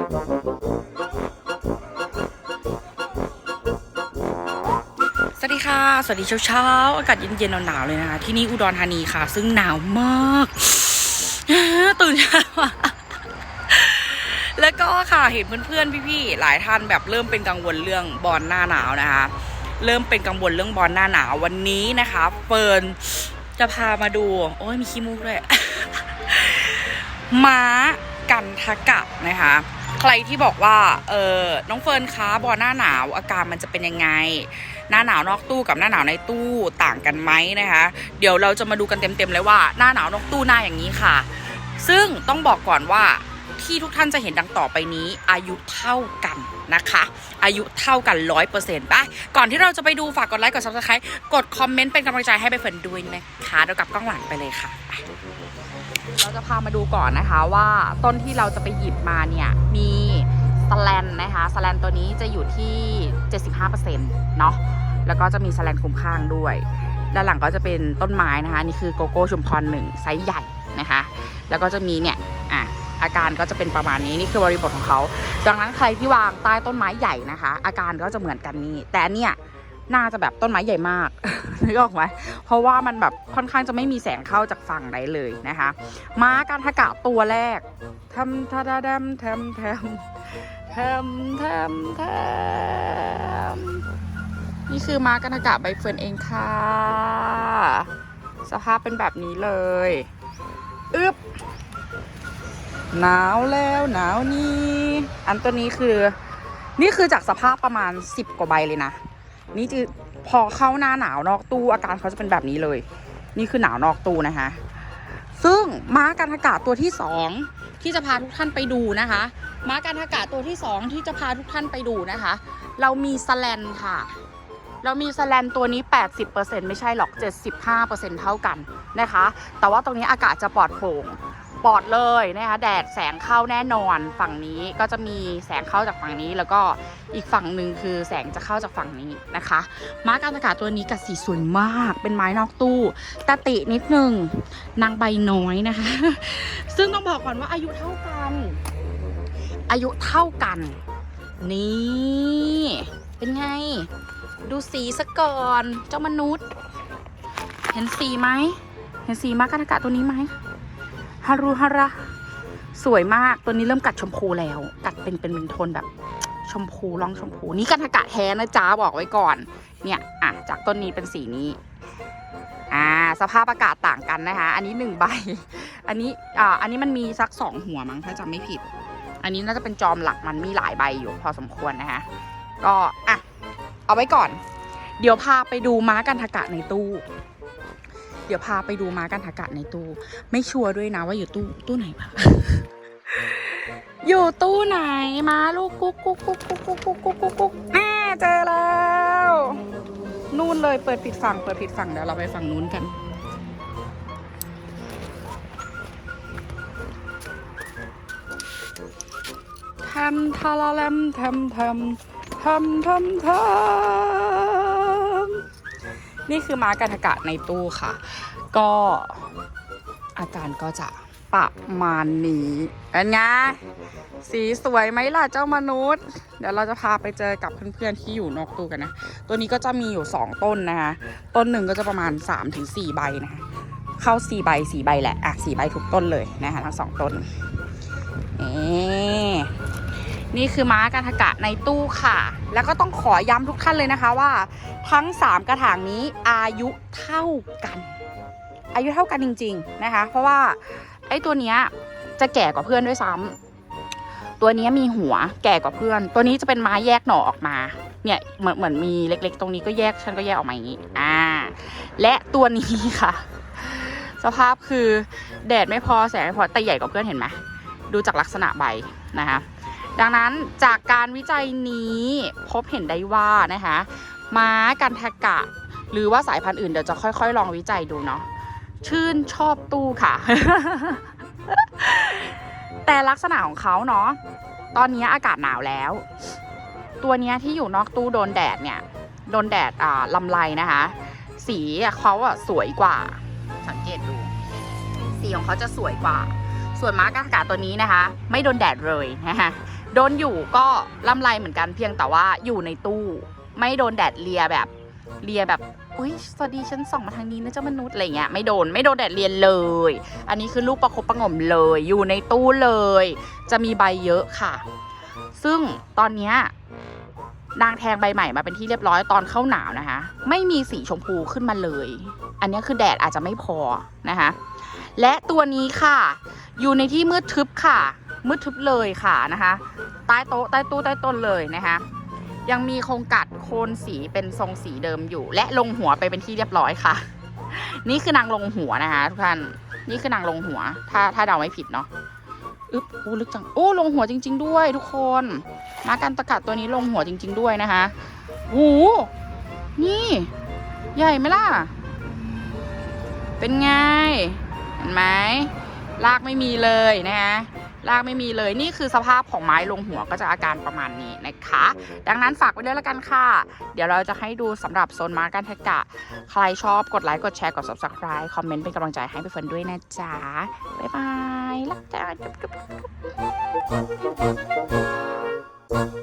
สวัสดีค่ะ สวัสดีเช้าเช้าๆอากาศเย็นๆหนาวๆเลยนะคะ ที่นี่อุดรธานีค่ะ ซึ่งหนาวมาก ตื่นเช้ามาแล้วก็ค่ะเห็นเพื่อนๆพี่ๆหลายท่านแบบเริ่มเป็นกังวลเรื่องบอลหน้าหนาวนะคะ เริ่มเป็นกังวลเรื่องบอลหน้าหนาววันนี้นะคะเฟิร์นจะพามาดู โอ้ยมีขี้มูกด้วยม้ากันทะกะนะคะ ใครที่บอกว่าเออน้องเฟิร์นคะบอหน้าหนาวอาการมันจะเป็นยังไง หน้าหนาวนอกตู้กับหน้าหนาวในตู้ต่างกันไหมนะคะ เดี๋ยวเราจะมาดูกันเต็มๆเลยว่าหน้าหนาวนอกตู้หน้าอย่างนี้ค่ะ ซึ่งต้องบอกก่อนว่าที่ทุกท่านจะเห็นดังต่อไปนี้ อายุเท่ากันนะคะ อายุเท่ากันร้อยเปอร์เซ็นต์ป่ะก่อนที่เราจะไปดูฝากกดไลค์กด subscribe กดคอมเมนต์เป็นกำลังใจให้ใบเฟิร์นด้วยนะคะเดี๋ยวกลับกล้องหลังไปเลยค่ะ เราจะพามาดูก่อนนะคะว่าต้นที่เราจะไปหยิบมาเนี่ย มีสแลนนะคะสแลนตัวนี้จะอยู่ที่ 75%เนาะแล้วก็จะมีสแลนคุมข้างด้วย ด้านหลังก็จะเป็นต้นไม้นะคะ นี่คือโกโก้ชุมพรหนึ่งไซส์ใหญ่นะคะ แล้วก็จะมีเนี่ยอะอาการก็จะเป็นประมาณนี้นี่คือบริบทของเขา ดังนั้นใครที่วางใต้ต้นไม้ใหญ่นะคะ อาการก็จะเหมือนกันนี่แต่เนี่ย น่าจะแบบต้นไม้ใหญ่มากนึกออกไหมเพราะว่ามันแบบค่อนข้างจะไม่มีแสงเข้าจากฝั่งไหนเลยนะคะ ม้าการทะกะตัวแรกทำทะดาดำทำทำทำทำทำนี่คือม้าการทะกะใบเฟิร์นเองค่ะ สภาพเป็นแบบนี้เลยอึ๊บหนาวแล้วหนาวนี่ อันตัวนี้คือ นี่คือจากสภาพประมาณ 10 กว่าใบเลยนะ นี่คือพอเข้าหน้าหนาวนอกตู้อาการเขาจะเป็นแบบนี้เลย นี่คือหนาวนอกตู้นะคะ ซึ่งม้าการทากาศตัวที่สองที่จะพาทุกท่านไปดูนะคะ ม้าการทากาศตัวที่สองที่จะพาทุกท่านไปดูนะคะ เรามีสแลนค่ะ เรามีสแลนตัวนี้ 80%ไม่ใช่หรอก 75%เท่ากันนะคะ แต่ว่าตรงนี้อากาศจะปลอดโปร่ง ปลอดเลยนะคะแดดแสงเข้าแน่นอนฝั่งนี้ก็จะมีแสงเข้าจากฝั่งนี้ แล้วก็อีกฝั่งหนึ่งคือแสงจะเข้าจากฝั่งนี้นะคะม้าการอากาศตัวนี้กัดสีสวยมาก เป็นไม้นอกตู้ตาตินิดนึงนางใบน้อยนะคะ ซึ่งต้องบอกก่อนว่าอายุเท่ากัน อายุเท่ากัน นี่ เป็นไง ดูสีสะก่อนเจ้ามนุษย์ เห็นสีไหมเห็นสีม้าการอากาศตัวนี้ไหม ฮารุฮาระสวยมากตัวนี้เริ่มกัดชมพูแล้ว กัดเป็นเป็นเป็นโทนแบบ ชมพูลองชมพูนี่กันทากะแท้นะจ๊ะบอกไว้ก่อน เนี่ยอะจากต้นนี้เป็นสีนี้อ่าสภาพอากาศต่างกันนะคะ อันนี้หนึ่งใบ อันนี้อ่าอันนี้มันมีสักสองหัวมั้งถ้าจำไม่ผิด อันนี้น่าจะเป็นจอมหลักมันมีหลายใบอยู่พอสมควรนะคะก็อะเอาไว้ก่อน เดี๋ยวพาไปดูม้ากันทากะในตู้ เดี๋ยวพาไปดูม้ากันทากะในตู้ ไม่ชัวร์ด้วยนะว่าอยู่ตู้ตู้ไหนวะอยู่ตู้ไหนมาลูกกุ๊กกุ๊กกุ๊กกุ๊กกุ๊กกุ๊กกุ๊กกุ๊กกุ๊กแม่เจอแล้วนู่นเลยเปิดผิดฝั่งเปิดผิดฝั่งเดี๋ยวเราไปฝั่งนู้นกันทำทาราแลมทำทำทำทำทำ นี่คือม้ากันทกะในตู้ค่ะ ก็อาการก็จะประมาณนี้เป็นไงสีสวยไหมล่ะเจ้ามนุษย์ เดี๋ยวเราจะพาไปเจอกับเพื่อนๆที่อยู่นอกตู้กันนะ ตัวนี้ก็จะมีอยู่ 2 ต้นนะคะ ต้นหนึ่งก็จะประมาณ 3-4 ใบนะคะ เข้า 4 ใบ 4 ใบแหละ อะ 4 ใบทุกต้นเลยนะคะทั้งสองต้นนี่ นี่คือม้ากันทกะในตู้ค่ะ แล้วก็ต้องขอย้ำทุกท่านเลยนะคะว่า ทั้ง 3 กระถางนี้อายุเท่ากัน อายุเท่ากันจริง ๆนะคะ เพราะว่าไอ้ตัวเนี้ยจะแก่กว่าเพื่อนด้วยซ้ำตัวนี้มีหัวแก่กว่าเพื่อน ตัวนี้จะเป็นไม้แยกหน่อออกมาเนี่ยเหมือนเหมือนมีเล็ก ๆ ตรงนี้ก็แยกฉันก็แยกออกมาอย่างนี้อ่า และตัวนี้ค่ะ สภาพคือแดดไม่พอแสงไม่พอแต่ใหญ่กว่าเพื่อนเห็นไหมดูจากลักษณะใบนะคะ ดังนั้นจากการวิจัยนี้พบเห็นได้ว่านะคะม้ากันทกะ หรือว่าสายพันธุ์อื่นเดี๋ยวจะค่อยๆ ลองวิจัยดูเนาะชื่นชอบตู้ค่ะ แต่ลักษณะของเขาเนาะตอนนี้อากาศหนาวแล้ว ตัวเนี้ยที่อยู่นอกตู้โดนแดดเนี่ยโดนแดดอ่าลำไรนะคะ สีเขาอะสวยกว่า สังเกตดู สีของเขาจะสวยกว่า ส่วนม้ากากาตัวนี้นะคะ ไม่โดนแดดเลยนะคะโดนอยู่ก็ลำไรเหมือนกันเพียงแต่ว่าอยู่ในตู้ ไม่โดนแดดเลียแบบเลียแบบอุ้ยสวัสดีฉันส่องมาทางนี้นะเจ้ามนุษย์อะไรเงี้ยไม่โดนไม่โดนแดดเลียนเลย อันนี้คือลูกประคบประงมเลย อยู่ในตู้เลย จะมีใบเยอะค่ะ ซึ่งตอนเนี้ยนางแทงใบใหม่มาเป็นที่เรียบร้อยตอนเข้าหนาวนะคะ ไม่มีสีชมพูขึ้นมาเลย อันนี้คือแดดอาจจะไม่พอนะคะ และตัวนี้ค่ะ อยู่ในที่มืดทึบค่ะ มืดทึบเลยค่ะนะคะ ใต้โต๊ะใต้ตู้ใต้ต้นเลยนะคะ ยังมีโครงกัดโคนสีเป็นทรงสีเดิมอยู่ และลงหัวไปเป็นที่เรียบร้อยค่ะ นี่คือนางลงหัวนะคะทุกท่าน นี่คือนางลงหัว ถ้าถ้าเดาไม่ผิดเนาะอึ๊บอู้ลึกจัง โอ้ลงหัวจริง ๆ ด้วยทุกคน มากันตะกัดตัวนี้ลงหัวจริง ๆ ด้วยนะคะหูนี่ ใหญ่ไหมล่ะ เป็นไง เห็นไหมรากไม่มีเลยนะคะรากไม่มีเลยนี่คือสภาพของไม้ลงหัวก็จะอาการประมาณนี้นะคะ ดังนั้นฝากไว้ด้วยละกันค่ะ เดี๋ยวเราจะให้ดูสำหรับโซนมาร์กันเทกะ ใครชอบกดไลค์กดแชร์กด subscribe คอมเมนต์เป็นกำลังใจให้พี่เฟิร์นด้วยนะจ๊ะ บ๊ายบาย รักจ้าจุ๊บจุ๊บจุ๊บ